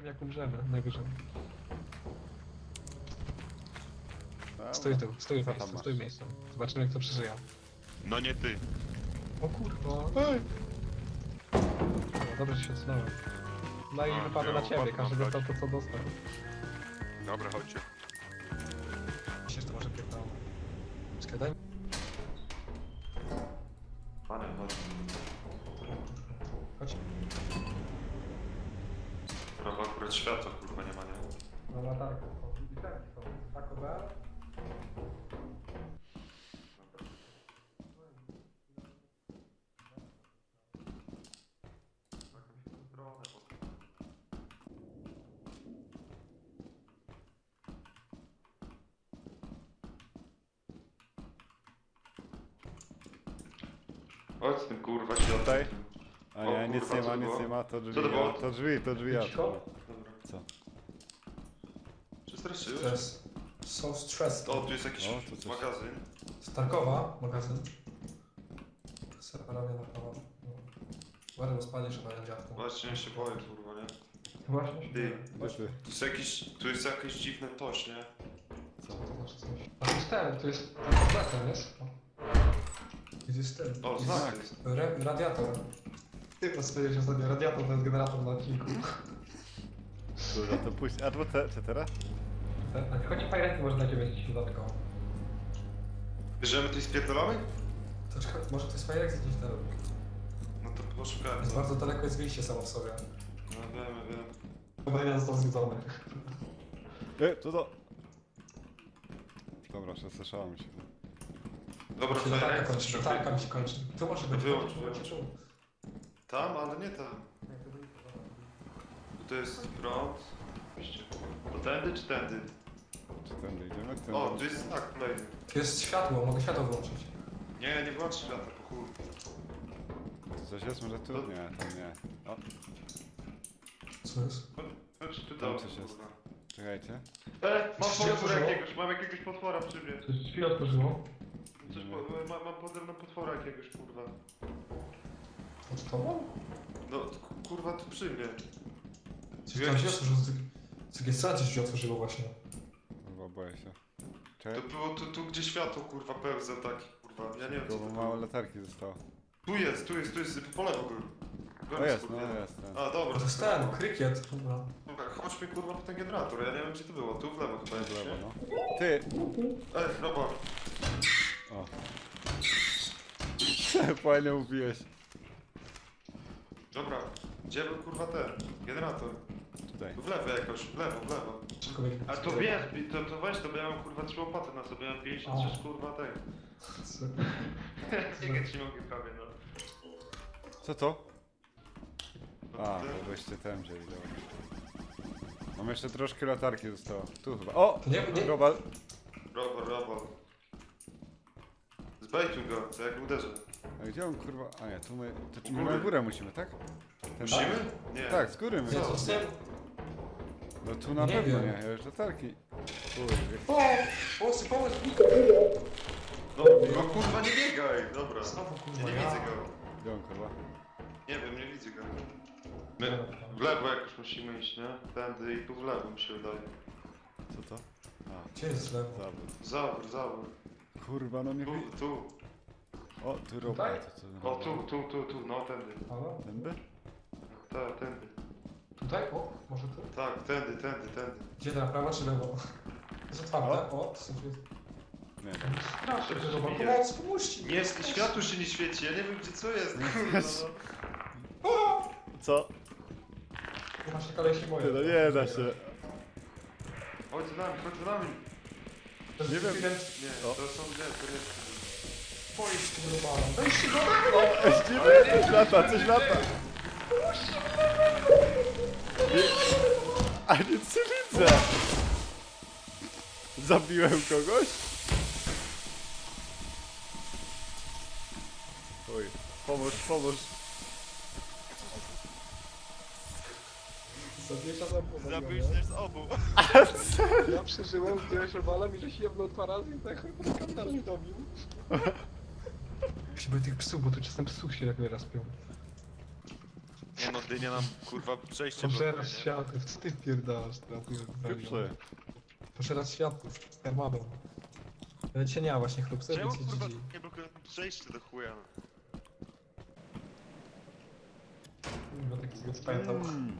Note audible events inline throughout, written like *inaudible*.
Wiem jak umrzemy, najwyżej. Dobra. Stój tu, stój w Co tam miejscu, masz? stój w miejscu. Zobaczymy kto przeżyje. No nie ty. O kurwa. Ej! No, dobrze że się odsunąłem. No i A, wypada na ciebie, każdy na dostał to co dostał. Dobra, chodźcie. Myślę, że to może pierdolę. Czekaj, daj mi... akurat światła, kurwa, nie ma, nie? No latarkę. I tak. Taco Bell. Chodź z tym, kurwa, światłem. Tutaj? A O nie, nic nie co ma, to nic nie ma, to drzwi, Co to było? to drzwi, to drzwi, ja Cicho? Dobra. Co? Przestraszyłeś? Stres. So stressed. O, tu jest jakiś O, tu coś. magazyn. Starkowa, magazyn. Separawia na prawo. Bardzo spalisz chyba na dziadku. Właśnie, ja się boję, kurwa, nie? Właśnie się Ty. boję. Gdzie Właśnie. ty? Tu jest jakiś, tu jest jakieś dziwne toś, nie? Co to znaczy coś? A to jest ten, to jest ten jest. O. Gdzie jest ten? O, znak jest. Re, radiator. Ty powiedziałeś ostatnio, radiator to jest generator na odcinku. Kurwa, to puść, a to te, czy teraz? Tak, chodź fajrenki może na ciebie jest środkowo. Bierzemy tu i spierdolamy? To czekaj, może to jest fajrek gdzieś tam. No to poszukamy. Jest bardzo daleko jest wyjście samo w sobie. No wiemy, wiemy. Chyba nie został zwiedzony. E, to to! Dobra, przestraszałem się. Dobra, Się latarka fajnie. kończy, latarka mi się kończy. Tu może być. Wyłącz, tu, wyłącz. Tam, ale nie tam. Tu jest prąd. To tędy czy tędy? Czy tędy idziemy? Tędy. O, tu jest znak kolejny. Tu jest światło, mogę światło wyłączyć. Nie, nie włącz światła, po chuj. Tu coś jest? Może tu? Nie, tam nie. O, Co jest? Chodź tu Tam coś jest. kurwa. czekajcie. E, mam Coś się potwora otworzyło? jakiegoś, mam jakiegoś potwora przy mnie. To jest drzwi otworzyło. Coś, Idziemy. po, mam, mam pode mną potwora jakiegoś, kurwa. Pod tobą? No, ku- kurwa, tu przy mnie. Coś tam się otworzyło. Z jakiej strony coś się otworzyło właśnie. Chyba boję się. To Czekaj, było tu, tu gdzie światło, kurwa, pełza taki, kurwa. Ja nie wiem, co to małe było. latarki zostało. Tu jest, tu jest, tu jest, po lewo był. O jest, no jest. ten. A, dobra. To jest ten, krykiet. Dobra. Dobra, chodźmy, kurwa, po ten generator. Ja nie wiem, gdzie to było. Tu w lewo chyba To jest lewo, nie? no. Ty! Ej, robot. O. *laughs* Fajnie ubiłeś. Dobra, gdzie był, kurwa, ten? Generator. Tutaj. Tu w lewo jakoś, w lewo, w lewo. A to wiesz, to, to weź to, bo ja mam kurwa trzy łopaty na sobie, ja mam 56 O. kurwa tak. Co? Nie ci mogę prawie, no. Co to? no A, ty- to byście ten wzięli, dobra. Mam jeszcze troszkę latarki zostało. Tu chyba. O! To nie- nie- Robal. Robot, robot. Zbejtuj go, to jak uderzę. A gdzie on kurwa? A nie, tu my. To czy U my na górę musimy, tak? Ten- Musimy? Nie. Tak, z góry my. To z tym. No tu na Nie pewno wiem. nie, ja już latarki. Kurde. O! Pomocy, pomocy! No, no kurwa nie biegaj, dobra. Znowu Ja kurwa, nie widzę go. Gdzie on kurwa? Nie wiem, nie widzę go. My w lewo jakoś musimy iść, nie? Tędy i tu w lewo mi się wydaje. Co to? A, Gdzie jest lewo? zawód. Zawór, zawór. Kurwa, no nie Tu, widzę. tu. O, tu robal. To co? O, tu, tu, tu, tu, no tędy. Halo? Tędy? Tak, tędy. Tutaj? O, może tu? Tak, tędy, tędy, tędy. Gdzie na prawo czy lewo? Jest otwarte. O, to są drzwi. Nie wiem. Strasznie, To że jest. Pomoc, pomóżcie! Nie, światło się nie świeci, ja nie wiem gdzie co jest, kurwa no. Co? Nie masz ale się boję. Ty, no nie da się. Chodź za nami, chodź za nami. To jest Nie wiem. Nie, to są, nie, to nie Boję się tego robala. Weźcie go! O, ździwy! Coś lata, coś lata! Nie. A nic nie widzę! Zabiłem kogoś? Oj, pomóż, pomóż. Zabiesza za Zabiłeś też z obu. Ja przeżyłem, zdjąłeś robala mi, że się jebnął dwa razy i tak kapitan mnie dobił. Chyba tych psów, bo tu czasem psów się tak wyraspią. Nie no, Dynia nam kurwa przejście Pożerasz blokuje, nie? światów, co ty pierdalasz teraz? Szybszy. Pożerasz światów, z armadą. Ale ma właśnie chlubce, Czemu więc kurwa GG. nie blokują przejście do chuja? no? No tak z pamiętam. Mm.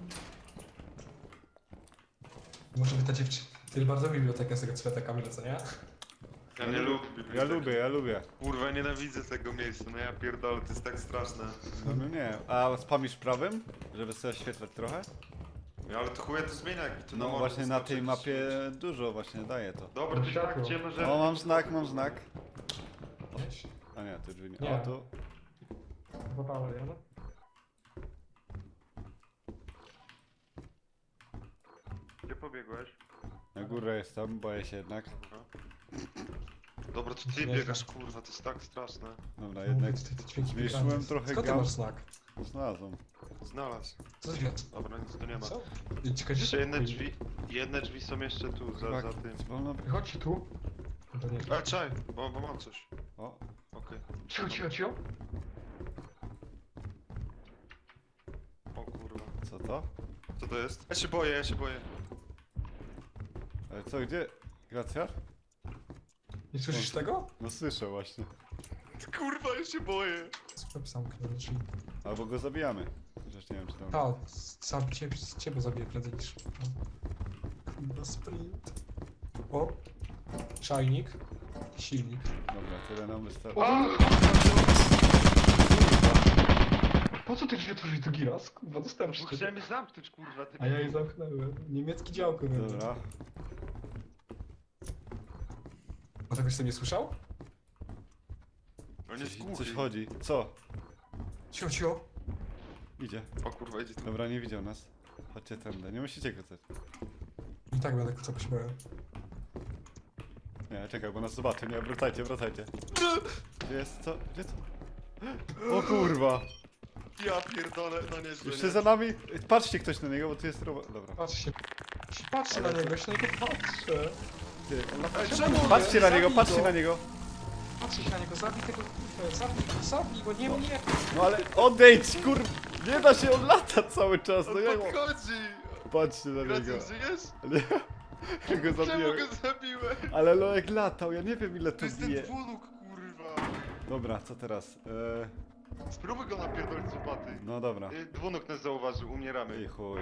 Może by ta dziewczyna... Ty bardzo lubi bibliotekę z tego cweta Kamila, co nie? Ja nie lubię Ja lubię, ja lubię. Kurwa, nienawidzę tego miejsca, no ja pierdolę, to jest tak straszne. No, no nie. A spamisz prawym? Żeby sobie oświetlać trochę? No, ale to chuje to zmienia, jak to na No morze właśnie na tej mapie dużo właśnie daje to. Dobra, to tak, gdzie możemy... O, mam znak, mam znak. A nie, to drzwi nie. Nie. O, tu. Popałem, ja no? Gdzie pobiegłeś? Na górę jest tam, boję się jednak. Dobra. Dobra, to ty biegasz, kurwa, to jest tak straszne. Dobra, jednak Mówię, dźwięki zmniejszyłem trochę Skąd ty masz znak? znalazłem. Znalazł. Co jest? Dobra, nic tu nie ma. Co? Ciekawe, Jeszcze jedne drzwi, jedne drzwi są jeszcze tu, za, za tym. wolno... Chodź tu. To nie. A, czaj, bo, bo mam coś. O, Okej. Cicho, cicho, cicho. O kurwa. co to? Co to jest? Ja się boję, ja się boję. Ale co, gdzie? Gracjar? Nie słyszysz tego? No słyszę właśnie. Kurwa, ja się boję. Sklep zamknę drzwi. Albo go zabijamy. Chociaż nie wiem czy tam... Ta, sam ciebie, ciebie zabiję prędzej niż... Kurwa, sprint. O! Czajnik. Silnik. Dobra, tyle nam wystarczy. O! Po co ty drzwi otworzyłeś drugi raz? Kurwa, dostałem Bo wszystko. chciałem je zamknąć, kurwa, ty. A ja je zamknąłem. Niemiecki działko. Dobra. To ktoś nie słyszał? On jest Coś, głuchy. coś chodzi. Co? Cicho, cicho. Idzie. O kurwa, idzie tu. Dobra, nie widział nas. Chodźcie tędy. Nie musicie kłócać. I tak będę co się boję. Nie, czekaj, bo nas zobaczy. Nie, wracajcie, wracajcie. Gdzie jest? Co? Gdzie to? O kurwa! Ja pierdolę, no nieźle, Jeszcze nie? za nami. Patrzcie ktoś na niego, bo tu jest robot. Dobra. Patrzcie. Patrzcie na niego, się na niego patrzę. Ty, Ej, czemu? Patrzcie na niego, Zabij patrzcie go. na niego. Patrzcie się na niego, zabij tego zabij go, zabij go, nie mnie! No ale odejdź, kur... Nie da się, on lata cały czas. No On jak... podchodzi! Patrzcie na niego. Gracjan, żyjesz? Nie. *laughs* Ja go Czemu zabiłem. go zabiłem? Ale Loek latał, ja nie wiem ile To to jest ten bije. dwunuk, kurwa! Dobra, co teraz? Eee, Spróbuj go napierdolić z łopaty. no dobra. Y, Dwunuk nas zauważył, umieramy. chuj.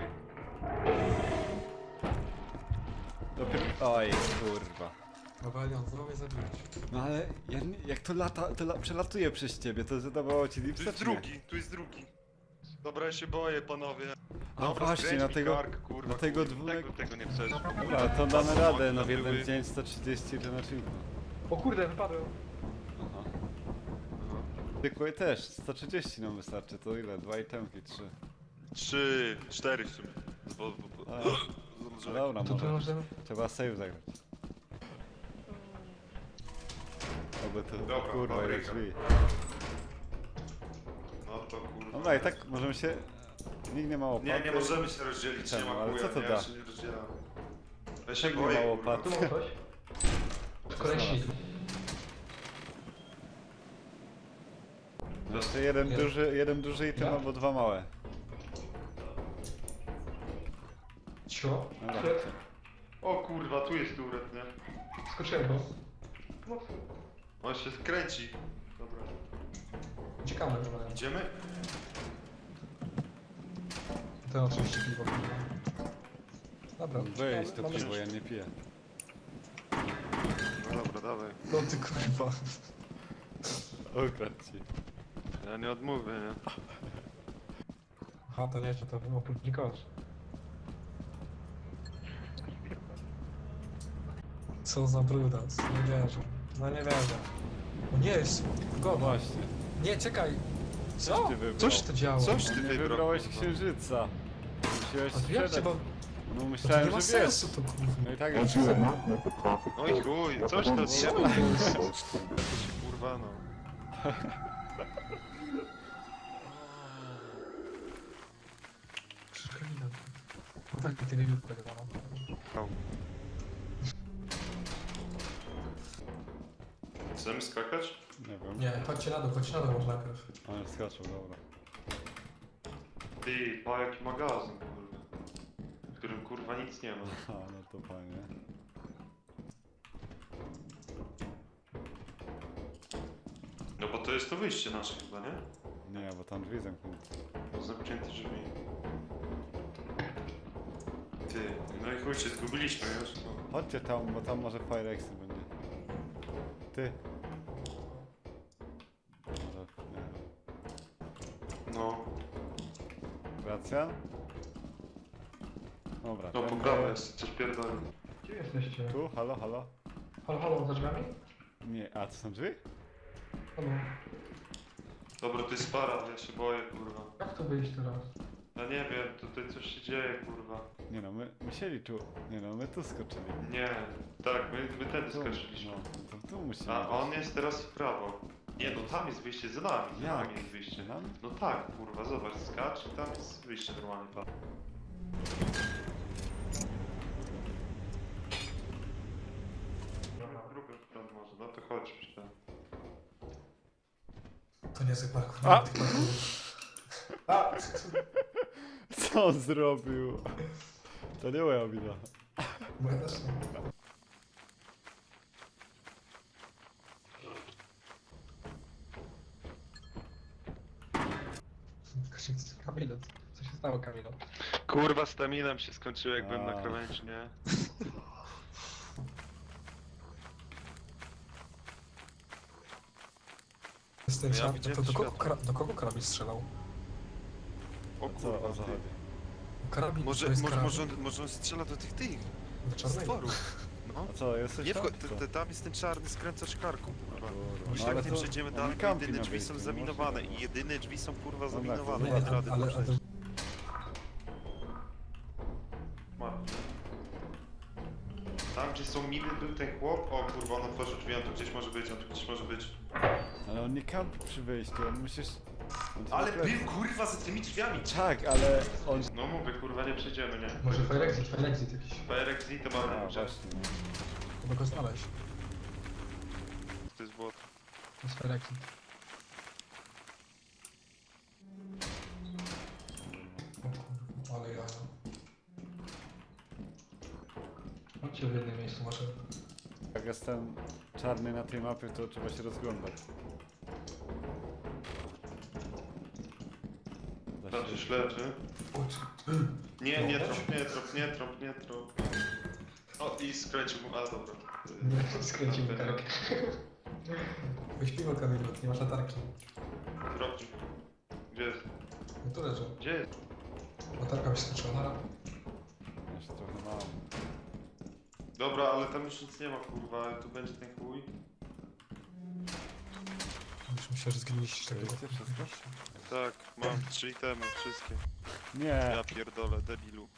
Dopiero... Oj, kurwa. Awalion, znowu zabiłeś. No ale ja nie, jak to lata, to la, przelatuje przez ciebie, to zadawało ci Tu lipsa jest czy nie? drugi, tu jest drugi. Dobra, ja się boję, panowie. A Dobra, właśnie, skręć na mi tego... Kark, kurwa, na tego kurwa, dwunek- Tego, tego nie chcesz. Dobra, to damy radę, no w jeden dzień 130 czy na czymku. O kurde, wypadłem. Aha. Zwykłej też, 130 nam wystarczy, to ile? Dwa itemki, trzy. Trzy, cztery w sumie. Bo, bo, bo. A, No dużo. dobra, To tu może. możemy... Trzeba save zagrać. Oby to, Dobra, kurwa, ile drzwi. No to kurwa. Dobra, i tak możemy się... Nikt nie ma łopaty. Nie, nie możemy się rozdzielić, nie Czemu? ma Ale chuja, co to nie, da? Ja się nie rozdzielam. Ja się nie boję, ma kurwa. łopaty. Tu mam coś? Kolesi. Jeszcze jeden duży, jeden duży item Ja? albo dwa małe. Cicho. Dobra, Przed- chodźcie. O kurwa, tu jest turet, nie? Skoczyłem go. No, On się skręci. Dobra. Uciekamy chyba. Idziemy? Ten oczywiście piwo. Dobra, Weź to mamy- piwo, ja nie piję. No dobra, dawaj. No ty kurwa. Ukradł ci. Ja nie odmówię, nie? Aha, to nie, że to był publikować. Co za brudas, nie wierzę. No nie wierzę. O nie, jest No właśnie. Nie, czekaj. Coś Co? ty wybrał. Coś to działa. Coś No ty nie wybrał. wybrałeś kurwa. księżyca. Musiałeś A jak sprzedać. trzeba... No No to nie myślałem, ma że wiesz. sensu to kurwa. No i tak już wiem. Oj chuj, coś to trzeba. To się kurwa, no. Szkalina. No tak, ty nie lubię tego. no. Chcemy skakać? Nie wiem. Nie, chodźcie na dół, chodźcie na dół może najpierw. Ale skaczą, dobra. Ty, pa jaki magazyn, kurwa. W którym kurwa nic nie ma. *laughs* A, no to fajnie. No bo to jest to wyjście nasze chyba, nie? Nie, bo tam drzwi zamknięte. To zamknięte drzwi. Ty, no i chuj się, zgubiliśmy już. No. Chodźcie tam, bo tam może Firexy będzie. Ty. Może, nie wiem. no, Racja? Dobra. no po tędy- prawej jest, coś pierdoli. Gdzie jesteście? Tu, halo, halo? Halo, halo, za drzwiami? Nie, a to są drzwi? Halo. Dobra, to jest para, ja się boję, kurwa. Jak to wyjść teraz? Ja nie wiem, tutaj coś się dzieje, kurwa. Nie no, my musieli tu. Nie no, my tu skoczyli. Nie, tak, my, my tędy Tu, skoczyliśmy. No, to tu musimy. A być. on jest teraz w prawo. Nie, no tam jest wyjście, za nami, za Jak? nami jest wyjście. Nam? No tak, kurwa, zobacz, skacz i tam jest wyjście normalnie, pa. Dobra, drugą stronę może, no to chodź tam. To nie jest parkour. A! A! *laughs* Co on zrobił? To nie moja wina. Bo ja też nie. Kamilo, co się stało Kamilo? Kurwa, stamina się skończyła, jak byłem na krawędzi, nie? *laughs* Jestem Ja ja widziałem to do kogo, światło. kra- do kogo karabin strzelał? O Co kurwa, o co ty. chodzi? Karabin Może, to jest może, karabin może, on- może on strzela do tych tych do czarnego. stworów. *laughs* No. A co, jesteś Nie tam? wchodź, tam jest ten czarny skręcacz karku, kurwa. Już tak nie przejdziemy dalej, bo jedyne drzwi są zaminowane i jedyne drzwi są kurwa No tak, zaminowane, nie da rady przejść. Marcin. Tam gdzie są miny był ten chłop, o kurwa on otworzył drzwi, on tu gdzieś może być, on tu gdzieś może być. Ale on nie kampi przy wyjściu, on musisz... Ale był kurwa za tymi drzwiami! Tak, ale on... No mówię kurwa nie przejdziemy, nie? może Firexit, Firexit jakiś. PRXZ to A, mamy właśnie. Trzeba go znaleźć. To jest błot. To jest Firexit. O kurwa, ale ja. Chodźcie w jednym miejscu, może. Jak jest ten czarny na tej mapie, to trzeba się rozglądać. Tam się- coś leży. Nie, nie trop, nie trop, nie trop, nie trop. O i skręcił mu, ale dobra. Nie, skręcił mi kark. Weź piwo Kamilu, nie masz latarki. Trop. Gdzie jest? No to leży. Gdzie jest? Latarka wyskoczyła. Jeszcze trochę mało. Dobra, ale tam już nic nie ma kurwa, tu będzie ten chuj. Myślę, że zginęliście tego. Wiecie wszystko? Tak, mam trzy itemy, wszystkie. Nie! Ja pierdolę, debilu.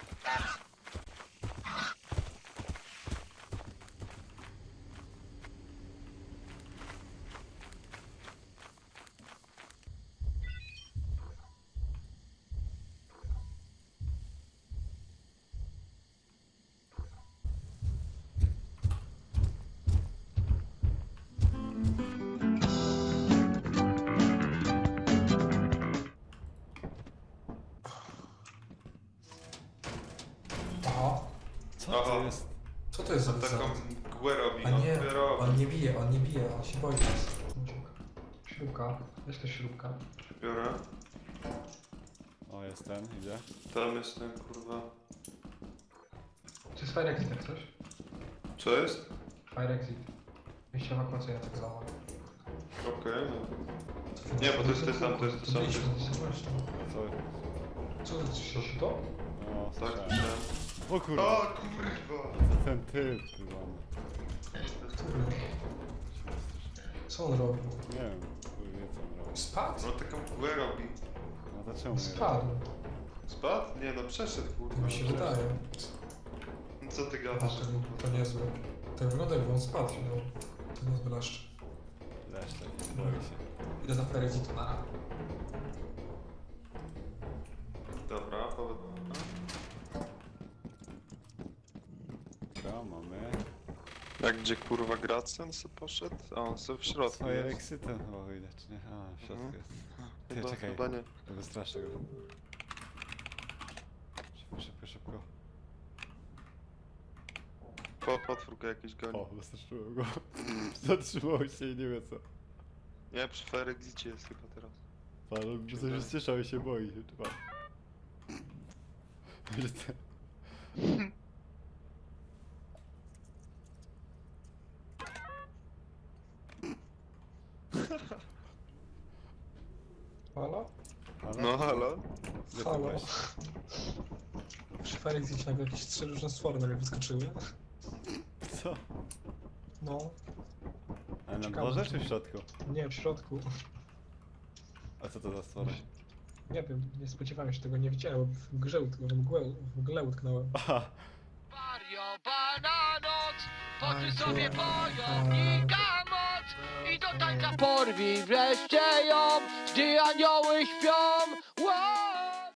Co to jest? Co to jest za Taką mgłę robi, A on nie, mgłę robi. on nie bije, on nie bije, on się boi nas. Śrubka, jest też śrubka. Biorę. O, jest ten, idzie. Tam jest ten kurwa. To jest Fire Exit jak coś? Co jest? Fire Exit. Wyjście ewakuacyjne tak zwane. Okej, no. Nie, bo to jest ten sam, to jest ten sam. Byliśmy, to jest właśnie. Co? Co to się to? O, Tak, słyszałem. słyszałem. O kurwa! O kurwa! To ten typ. Który? Co on robił? Nie wiem, chuj wie co on robi. Spadł? No taką mgłę robi. No to czemu nie robi? Spadł. Spadł? Nie no, przeszedł To kurwa. mi się wydaje. No co ty A, gadasz? to, to niezłe. To wygląda jakby on spadł, no. To niezły leszcz. Leszczek, boi się. Idę za Fire Exitu na rak. Dobra, Jak gdzie kurwa Gracjan sobie poszedł? A on sobie w środku O, jest. Eryksita chyba widać, nie? A, w środku Mhm. jest. Ty, Chyba, czekaj. chyba nie. To wystraszę go. Szybko, szybko, szybko. Po, potwór go jakiś goni. O, wystraszyłem go. *laughs* Zatrzymał się i nie wie co. Nie, przy Ferexicie jest chyba teraz. Pan coś już słyszał i się boi. Chyba. Że *laughs* Halo? Przy Felix gdzieś nagle jakieś trzy różne stwory nagle wyskoczyły. Co? No, Ale na Ciekawe, dworze czy- w środku? nie, w środku. A co to za stwory? Nie wiem, nie spodziewałem się tego, nie widziałem, bo w grze, utknąłem, w mgłę, w mgłę utknąłem. Aha, Wariowana noc, poczuj sobie bojownika moc i do tańca porwij wreszcie ją, gdy anioły śpią. Wow!